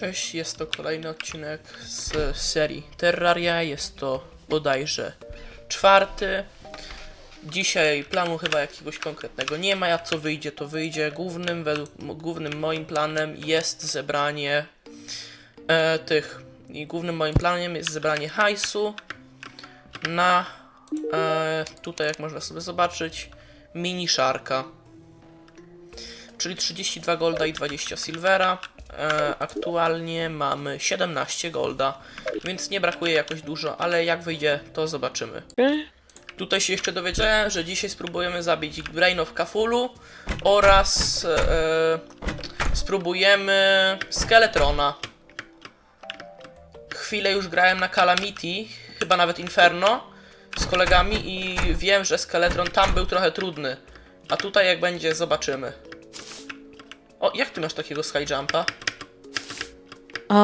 Cześć, jest to kolejny odcinek z serii Terraria. Jest to bodajże czwarty. Dzisiaj planu chyba jakiegoś konkretnego nie ma, jak co wyjdzie, to wyjdzie. Głównym, według, głównym moim planem jest zebranie e, tych. I głównym moim planem jest zebranie hajsu na e, tutaj, jak można sobie zobaczyć, mini szarka czyli 32 golda i 20 silvera. E, aktualnie mamy 17 golda, więc nie brakuje jakoś dużo, ale jak wyjdzie, to zobaczymy. Tutaj się jeszcze dowiedziałem, że dzisiaj spróbujemy zabić Brain of Cthulhu oraz e, spróbujemy Skeletrona. Chwilę już grałem na Calamity, chyba nawet Inferno z kolegami i wiem, że Skeletron tam był trochę trudny. A tutaj jak będzie, zobaczymy. O, jak ty masz takiego skyjumpa? A...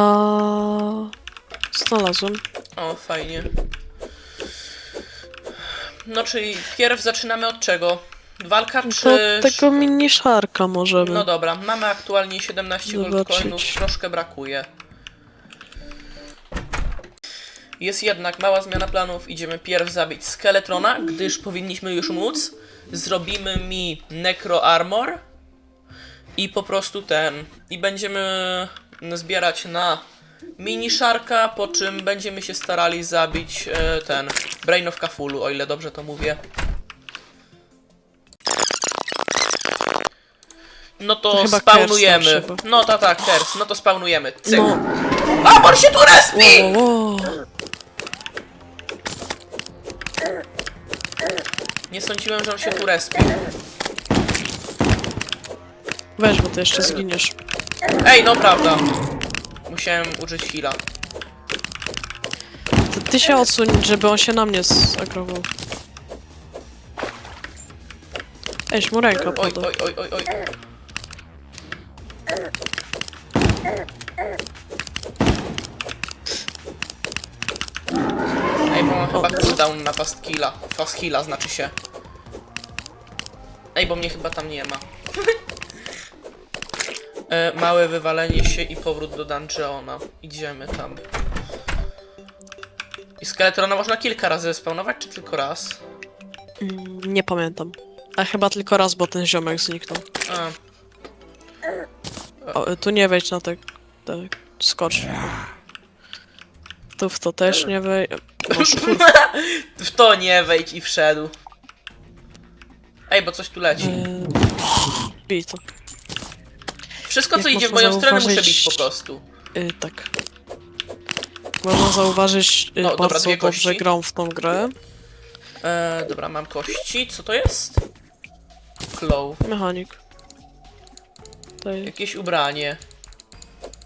Znalazłem. O, fajnie. No, czyli pierw zaczynamy od czego? Walka To czy... tego mini szarka możemy. No dobra, mamy aktualnie 17 Zobaczyć. goldcoinów, troszkę brakuje. Jest jednak mała zmiana planów, idziemy pierw zabić Skeletrona, gdyż powinniśmy już móc. Zrobimy mi Necro Armor i po prostu ten. I będziemy zbierać na mini szarka, po czym będziemy się starali zabić e, ten Brain of Cthulhu, o ile dobrze to mówię. No to, To spawnujemy. No tak, tak, Kers, no to spawnujemy. Cyk. No. Amor się tu respi! Nie sądziłem, że on się tu respi. Weź, bo ty jeszcze zginiesz. Ej, no prawda. Musiałem użyć heala. To ty się odsuń, żeby on się na mnie zagrował. Eś mu ręka Oj, pada. oj, oj, oj, oj. Ej, bo mam chyba cooldown na fast killa. Fast heala znaczy się. Ej, bo mnie chyba tam nie ma. E, małe wywalenie się i powrót do dungeona. Idziemy tam. I skeletrona można kilka razy spawnować, czy tylko raz? Mm, Nie pamiętam. A chyba tylko raz, bo ten ziomek zniknął. A, O, tu nie wejdź na te... te skocz. Tu w to też nie wejdź. W to nie wejdź i wszedł. Ej, bo coś tu leci. Yy, Bij to. Wszystko, co jak idzie w można moją stronę, muszę zauważyć- bić po prostu. Yy, tak. Można zauważyć, yy, No, dobra, bardzo dwie dobrze kości. grą w tą grę. E, dobra, mam kości. Co to jest? Claw. Mechanik. Tutaj, Jakieś ubranie.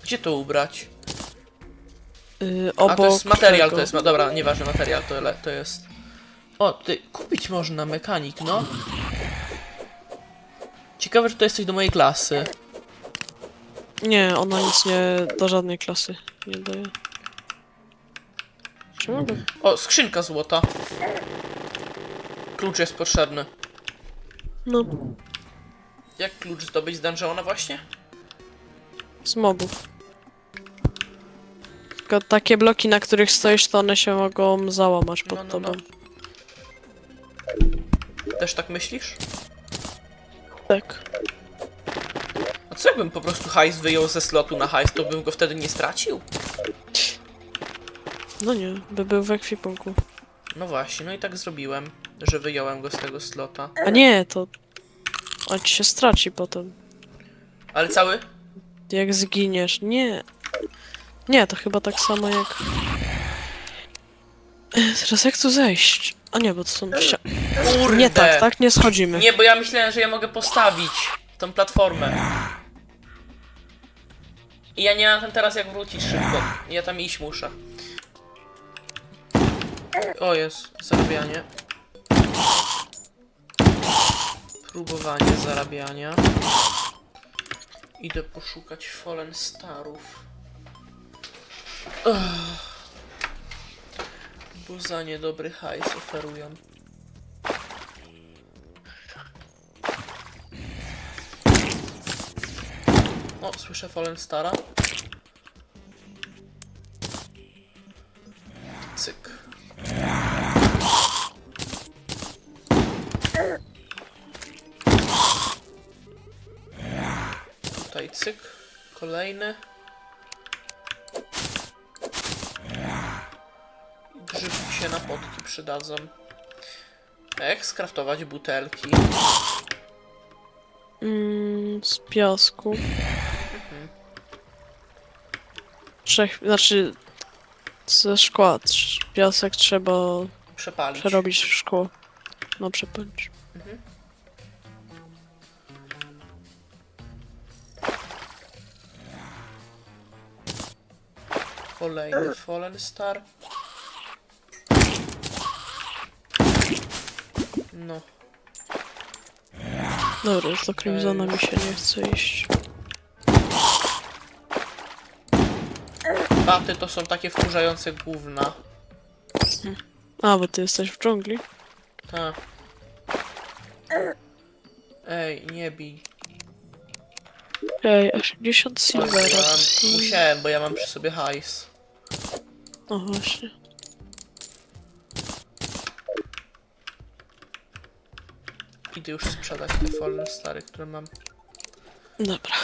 Gdzie to ubrać? A obok to jest materiał, tego. to jest. ma- Dobra, nieważne, materiał to, le- to jest. O, ty kupić można mechanik, no. Ciekawe, że to jest coś do mojej klasy. Nie, ona nic nie... do żadnej klasy nie daje. Czy mogę? O, skrzynka złota. Klucz jest potrzebny. No, Jak klucz zdobyć z dungeona właśnie? z mobów. Tylko takie bloki, na których stoisz, to one się mogą załamać pod No, no, tobą. no. Też tak myślisz? Tak. Co jakbym po prostu hajs wyjął ze slotu na hajs, to bym go wtedy nie stracił? No nie, by był w ekwipunku. No właśnie, no i tak zrobiłem, że wyjąłem go z tego slota. A nie, to... On ci się straci potem. Ale cały? Jak zginiesz. Nie. Nie, to chyba tak samo jak... Teraz jak tu zejść? A nie, bo to są... sia- Kurde! Nie tak, tak nie schodzimy. Nie, bo ja myślałem, że ja mogę postawić tą platformę. I ja nie mam tam teraz jak wrócić szybko. Ja tam iść muszę. O, jest zarabianie. Próbowanie zarabiania. Idę poszukać Fallen Starów. Ugh. Bo za niedobry hajs oferują. O, słyszę Fallen Stara. Cyk. Tutaj cyk. Kolejny. Grzybki się na potki przydadzą. Jak skraftować butelki? Mm, z piasku. Trzech, znaczy ze szkła. Trz- Piasek trzeba Przepalić. przerobić w szkło. No przepędź. Kolejny Fallen Star. No. Dobra, już do Crimsona mi się nie chce iść. Baty to są takie wkurzające gówna. A, bo ty jesteś w dżungli? Tak. Ej, nie bij. Ej, 80 silvera. Ja mam, musiałem, bo ja mam przy sobie hajs. No właśnie. Idę już sprzedać te Fallen Stary, które mam. Dobra.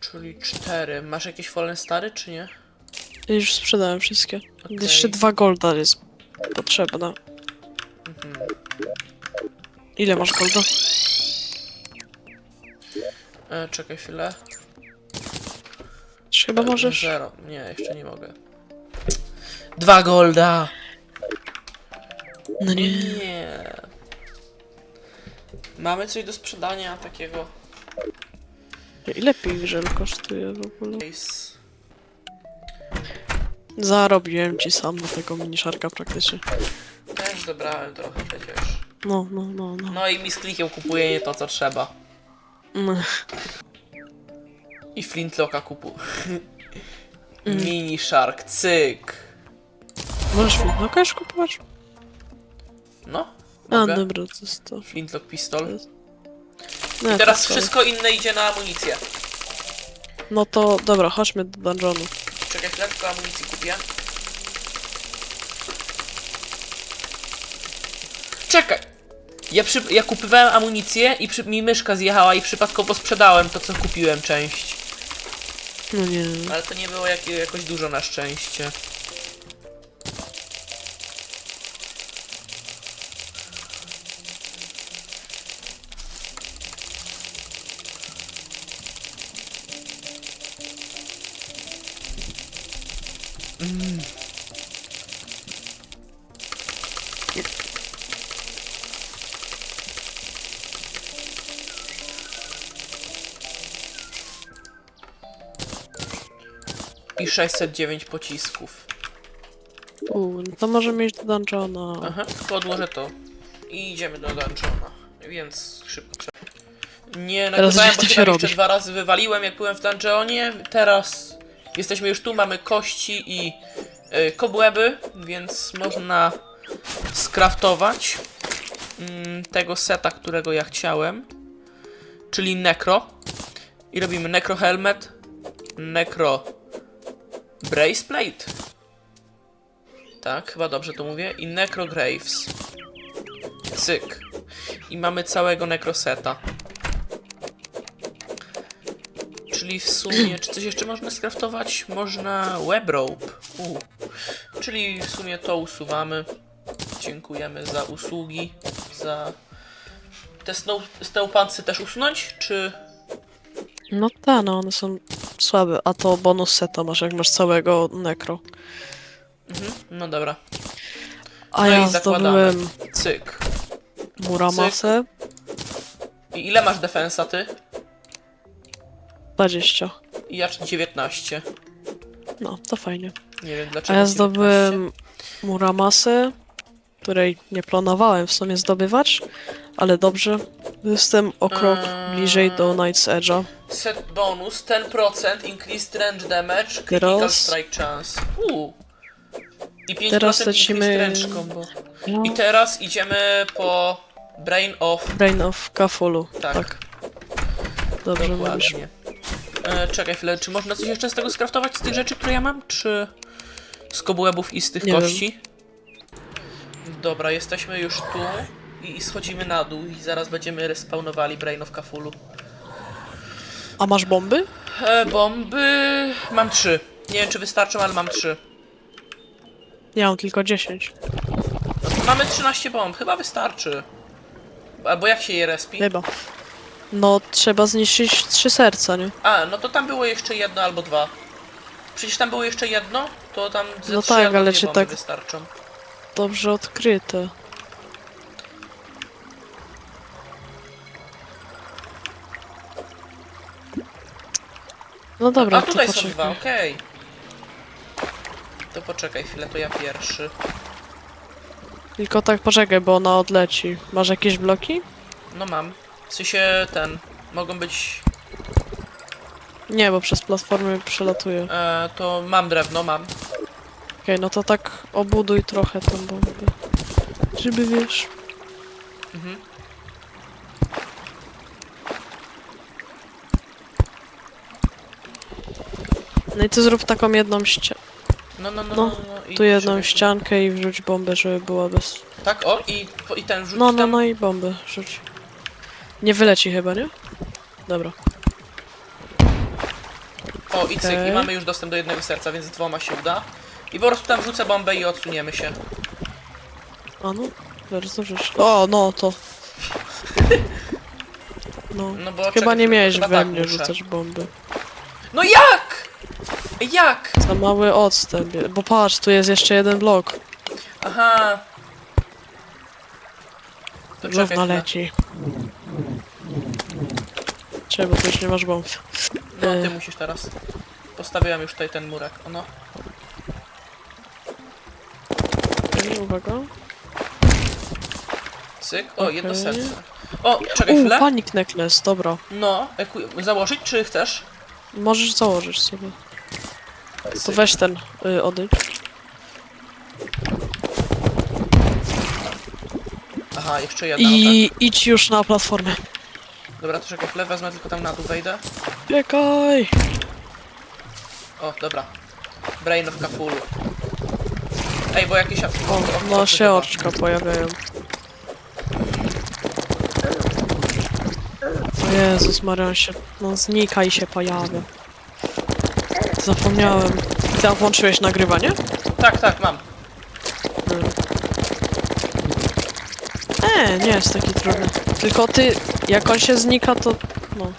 Czyli cztery. Masz jakieś Fallen Stary, czy nie? Ja już sprzedałem wszystkie. Okej. Jeszcze dwa golda jest potrzebne. Mhm. Ile masz golda? E, czekaj chwilę. Chyba możesz. Zero. Nie, jeszcze nie mogę. Dwa golda! No nie. Nie. Mamy coś do sprzedania takiego. Ile pigżel kosztuje w ogóle? Case. Zarobiłem ci sam na tego miniszarka praktycznie. Też zebrałem trochę przecież. No, no, no, no. No i mi z klikiem kupuję nie to co trzeba. Mm. I Flintlocka kupu. Mini Shark, cyk. Możesz Flintlocka już kupować? No, A, mogę. dobra, to jest to. Flintlock pistol. Nie, I teraz to wszystko inne idzie na amunicję. No to, dobra, chodźmy do dungeonu. Czekaj chwilę, tylko amunicji kupię. Czekaj! Ja, przy, ja kupowałem amunicję i przy, mi myszka zjechała i przypadkowo sprzedałem to, co kupiłem część. No nie. Ale to nie było jak, jakoś dużo na szczęście. I 609 pocisków. Uuu, no to możemy iść do dungeona. Aha, tylko odłożę to. I idziemy do dungeona. Więc szybko trzeba. Nie, nagrywałem, gdzieś bo to się się jeszcze dwa razy wywaliłem, jak byłem w dungeonie. Teraz jesteśmy już tu, mamy kości i y, kobłęby, więc można skraftować mm, tego seta, którego ja chciałem. Czyli Necro. I robimy Necro Helmet, Necro Braceplate. Tak, chyba dobrze to mówię. I Necro Graves. Cyk. I mamy całego Necroseta. Czyli w sumie, czy coś jeszcze można skraftować? Można web rope. U. Czyli w sumie to usuwamy. Dziękujemy za usługi. Za. Te snow, snowpancy też usunąć? Czy. No ta, no one są słabe, a to bonus seta masz, jak masz całego nekro. Mhm, no dobra. A No i ja zakładamy. zdobyłem Cyk. Muramasę I ile masz defensa ty? 20. I ja 19. No, to fajnie. Nie wiem A dlaczego. ja 19. zdobyłem Muramasę, której nie planowałem w sumie zdobywać, ale dobrze. Jestem o krok Eee. bliżej do Knight's Edge'a. Set bonus 10% increased range damage, critical Teraz- strike chance. Uuu. I 5% Teraz increased lecimy- range combo. I teraz idziemy po Brain of. Brain of Cthulhu. Tak. Tak. Dobrze mówisz. Dokładnie. E, czekaj chwilę, czy można coś jeszcze z tego skraftować, z tych rzeczy, które ja mam, czy z kobłębów i z tych Nie wiem. Dobra, jesteśmy już tu i, i schodzimy na dół i zaraz będziemy respawnowali Brain of Cthulhu. A masz bomby? E, bomby... mam trzy. Nie wiem czy wystarczą, ale mam trzy. Ja mam tylko 10. No to mamy 13 bomb, chyba wystarczy. Albo jak się je respi? Chyba. No, trzeba zniszczyć trzy serca, nie? A, no to tam było jeszcze jedno albo dwa. Przecież tam było jeszcze jedno, to tam ze No trzy tak, albo ale dwie czy bomby tak- wystarczą. Dobrze odkryte. No dobra, A to tutaj są poczekaj. dwa, okej. To poczekaj chwilę, to ja pierwszy. Tylko tak poczekaj, bo ona odleci. Masz jakieś bloki? No mam. W sensie ten. Mogą być. Nie, bo przez platformy przelatuje. E, to mam drewno, mam. Okej, no to tak obuduj trochę tą bombę. Żeby wiesz. Mhm. No i ty zrób taką jedną ścianę. No, no, no. No, no, no. I Tu jedną ściankę i wrzuć bombę, żeby była bez. Tak, o, i, i ten rzuć No, no, tam. no i bombę rzuć. Nie wyleci chyba, nie? Dobra. O, i cyk, i Okej. mamy już dostęp do jednego serca, więc dwoma się uda. I po prostu tam wrzucę bombę i odsuniemy się. A no, zaraz dobrze. O, no to. No. No bo Chyba czekaj, nie miałeś chyba we tak mnie muszę. rzucać bomby. No jak? Jak? Za mały odstęp, bo patrz, tu jest jeszcze jeden blok. Aha. To czekaj Równo chwilę. leci. Czemu tu już nie masz bomb? No, ty E. musisz teraz. Postawiłem już tutaj ten murek. O, no. Okej, Uwaga. Cyk. O, jedno Okej. serce. O, czekaj U, chwilę. panic necklace, dobra. No, eku- założyć czy chcesz? Możesz założyć sobie. To Cyk. weź ten, y, odejdź. Aha, jeszcze jedna. I... I idź już na platformę. Dobra, to czekaj chwilę, wezmę tylko tam na dół wejdę. Biegaj! O, dobra. Brain of Cthulhu. Ej, bo jakieś... O, o, no o, się chyba. oczka pojawiają. O Jezus Maria, on się... No znika i się pojawia. Zapomniałem. Ty a włączyłeś nagrywanie? Tak, tak, mam. E, nie jest taki trudny. Tylko ty, jak on się znika, to... No.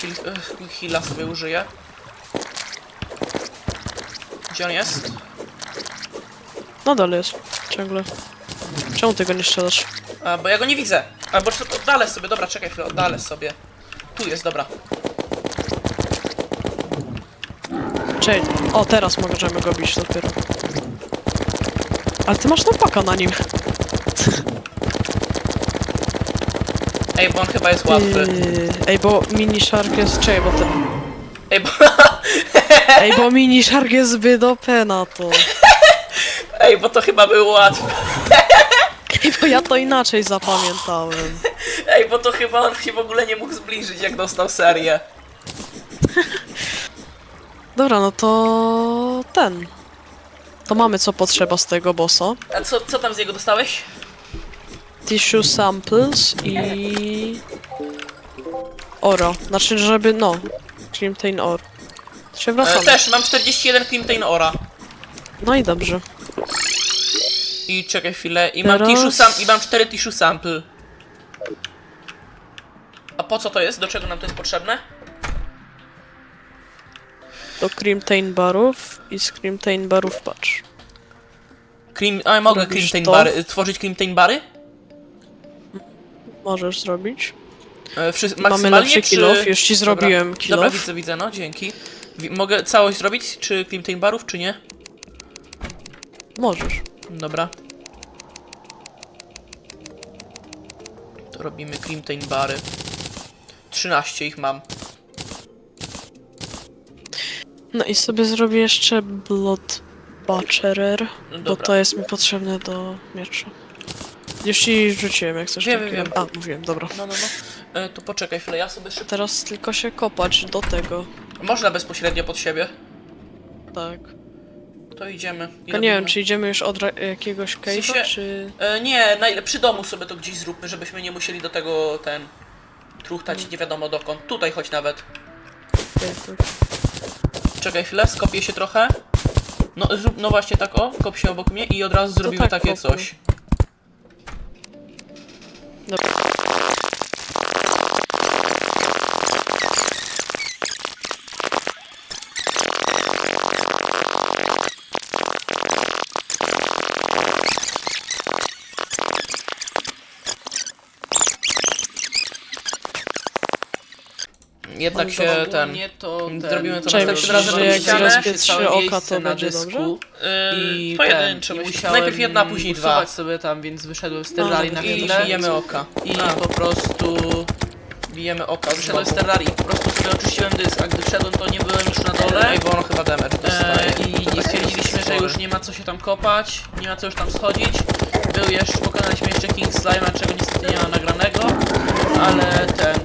Heal, heala sobie użyję. Gdzie on jest? Nadal jest. Ciągle. Czemu ty go nie strzelasz? A, bo ja go nie widzę. Albo co- oddalę sobie, dobra, czekaj chwilę, oddalę sobie. Tu jest, dobra. Czekaj. O, teraz możemy go bić dopiero. Ale ty masz napaka na nim. Ej, bo on chyba jest łatwy. Yy, Ej, bo mini shark jest... Czekaj, bo ten... Ej, bo... Ej, bo mini shark jest zbyt OP na to. Ej, bo to chyba było łatwe. Ej, bo ja to inaczej zapamiętałem. Ej, bo to chyba on się w ogóle nie mógł zbliżyć, jak dostał serię. Dobra, no to... ten. To mamy co potrzeba z tego bossa. A co, co tam z niego dostałeś? Tissue samples i... Oro. Znaczy, żeby, no... Crimtain ore. Się E, wracamy. też, mam 41 Crimtain Ora. No i dobrze. I czekaj chwilę, i mam Teraz- tissue sam, i mam 4 tissue sample. A po co to jest? Do czego nam to jest potrzebne? Do Crimtain barów i z Crimtain barów patrz. Cream, a mogę Robisz to? bary, tworzyć Crimtain bary? Możesz zrobić. E, wszy- Mamy maksymalnie, lepszy czy... kill off, już ci Dobra. zrobiłem kill Dobra, off. widzę, widzę, no dzięki. Wi- Mogę całość zrobić, czy Crimtain barów, czy nie? Możesz. Dobra. To robimy Crimtain bary. 13 ich mam. No i sobie zrobię jeszcze Blood Butcherer, No bo dobra. to jest mi potrzebne do miecza. Już ci rzuciłem, jak coś Wiem, takiego. wiem. A, mówiłem, dobra. No, no, no. E, to poczekaj chwilę, ja sobie szybko... Teraz tylko się kopać do tego. Można bezpośrednio pod siebie. Tak. To idziemy. I Ja nie wiem, robimy. czy idziemy już od ra- jakiegoś cave'a, sensie- czy... E, nie, najle- przy domu sobie to gdzieś zróbmy, żebyśmy nie musieli do tego ten truchtać nie wiadomo dokąd. Tutaj chodź nawet. Czekaj chwilę, skopię się trochę. No, zrób, no właśnie tak o, kop się obok mnie i od razu zrobimy tak takie kopuj. coś. Jednak się ten... Ogólnie to ten, Zrobimy to Czekaj, następnym myślisz, razem że jak zrespię się trzy całe oka, miejsce to na będzie dysku. Yy, I ten, i myślę. musiałem Najpierw jedna, później dwa. usuwać sobie tam, więc wyszedłem z terrarii na dobra, I chwilę. bijemy oka. I A. po prostu bijemy oka Wyszedłem z terrarii, po prostu sobie oczyściłem dysk, a gdy wszedłem to nie byłem już na dole. Ej, bo ono chyba damage dostaje. E, I nie takie stwierdziliśmy, że już nie ma co się tam kopać, nie ma co już tam schodzić. Był jeszcze, pokonaliśmy jeszcze King Slime'a, czego niestety nie ma nagranego, ale ten,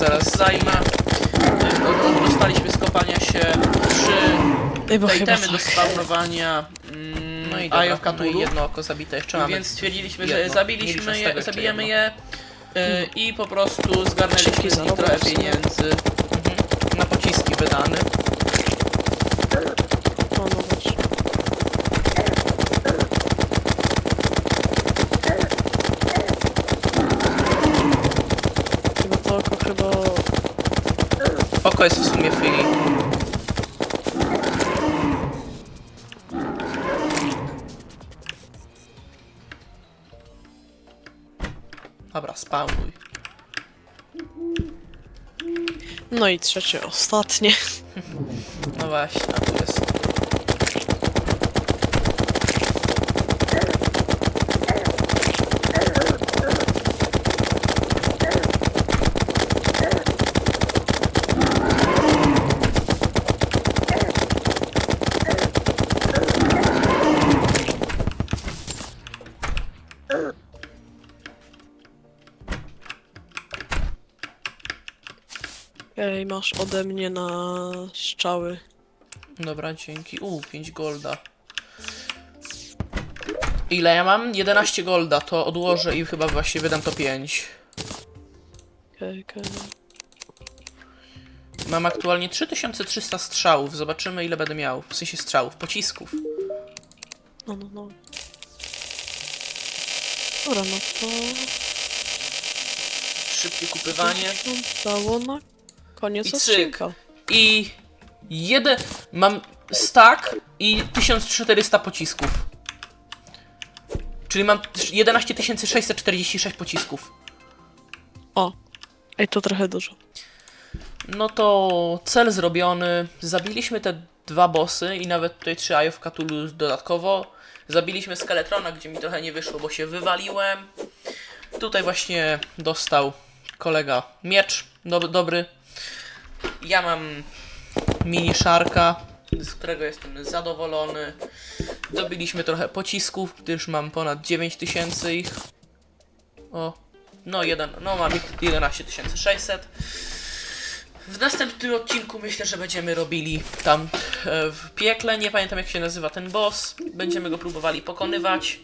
zaraz. E, Dostaliśmy z kopania się trzy bo do spawnowania mm, No i Eye dobra, of no i jedno oko zabite jeszcze mamy. Więc stwierdziliśmy, że jedno. zabiliśmy Mieliśmy z je, zabijemy je e, i po prostu zgarnęliśmy z nich trochę pieniędzy. Mhm. Na pociski wydany. O, no właśnie. Chyba to oko chyba... Oko jest w sumie free. Dobra, spawnuj. No i trzecie, ostatnie. No właśnie, a tu jest. Ej, masz ode mnie na strzały. Dobra, dzięki. U, 5 golda. Ile ja mam? 11 golda, to odłożę i chyba właśnie wydam to 5. Okej, okej. Mam aktualnie 3300 strzałów. Zobaczymy ile będę miał. W sensie strzałów, pocisków. No, no, no. Dobra, no to... Szybkie kupywanie. Dało na koniec I cyk. odcinka. I jeden. Mam stack i 1400 pocisków. Czyli mam 11 646 pocisków. O. Ej, to trochę dużo. No to cel zrobiony. Zabiliśmy te dwa bossy i nawet tutaj trzy Eye of Cthulhu dodatkowo. Zabiliśmy Skeletrona, gdzie mi trochę nie wyszło, bo się wywaliłem. Tutaj właśnie dostał kolega miecz dob dobry. Ja mam mini szarka, z którego jestem zadowolony. Dobiliśmy trochę pocisków, gdyż mam ponad 9000 ich. O, no jeden, no mam ich 11600. W następnym odcinku myślę, że będziemy robili tam e, w piekle. Nie pamiętam jak się nazywa ten boss. Będziemy go próbowali pokonywać.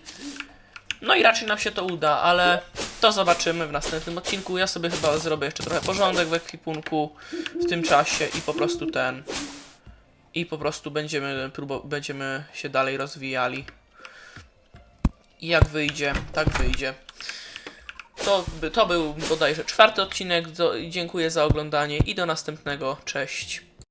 No i raczej nam się to uda, ale to zobaczymy w następnym odcinku. Ja sobie chyba zrobię jeszcze trochę porządek w ekwipunku w tym czasie i po prostu ten. I po prostu będziemy, będziemy się dalej rozwijali. I jak wyjdzie, tak wyjdzie. To, by, to był bodajże czwarty odcinek. Do, dziękuję za oglądanie i do następnego. Cześć.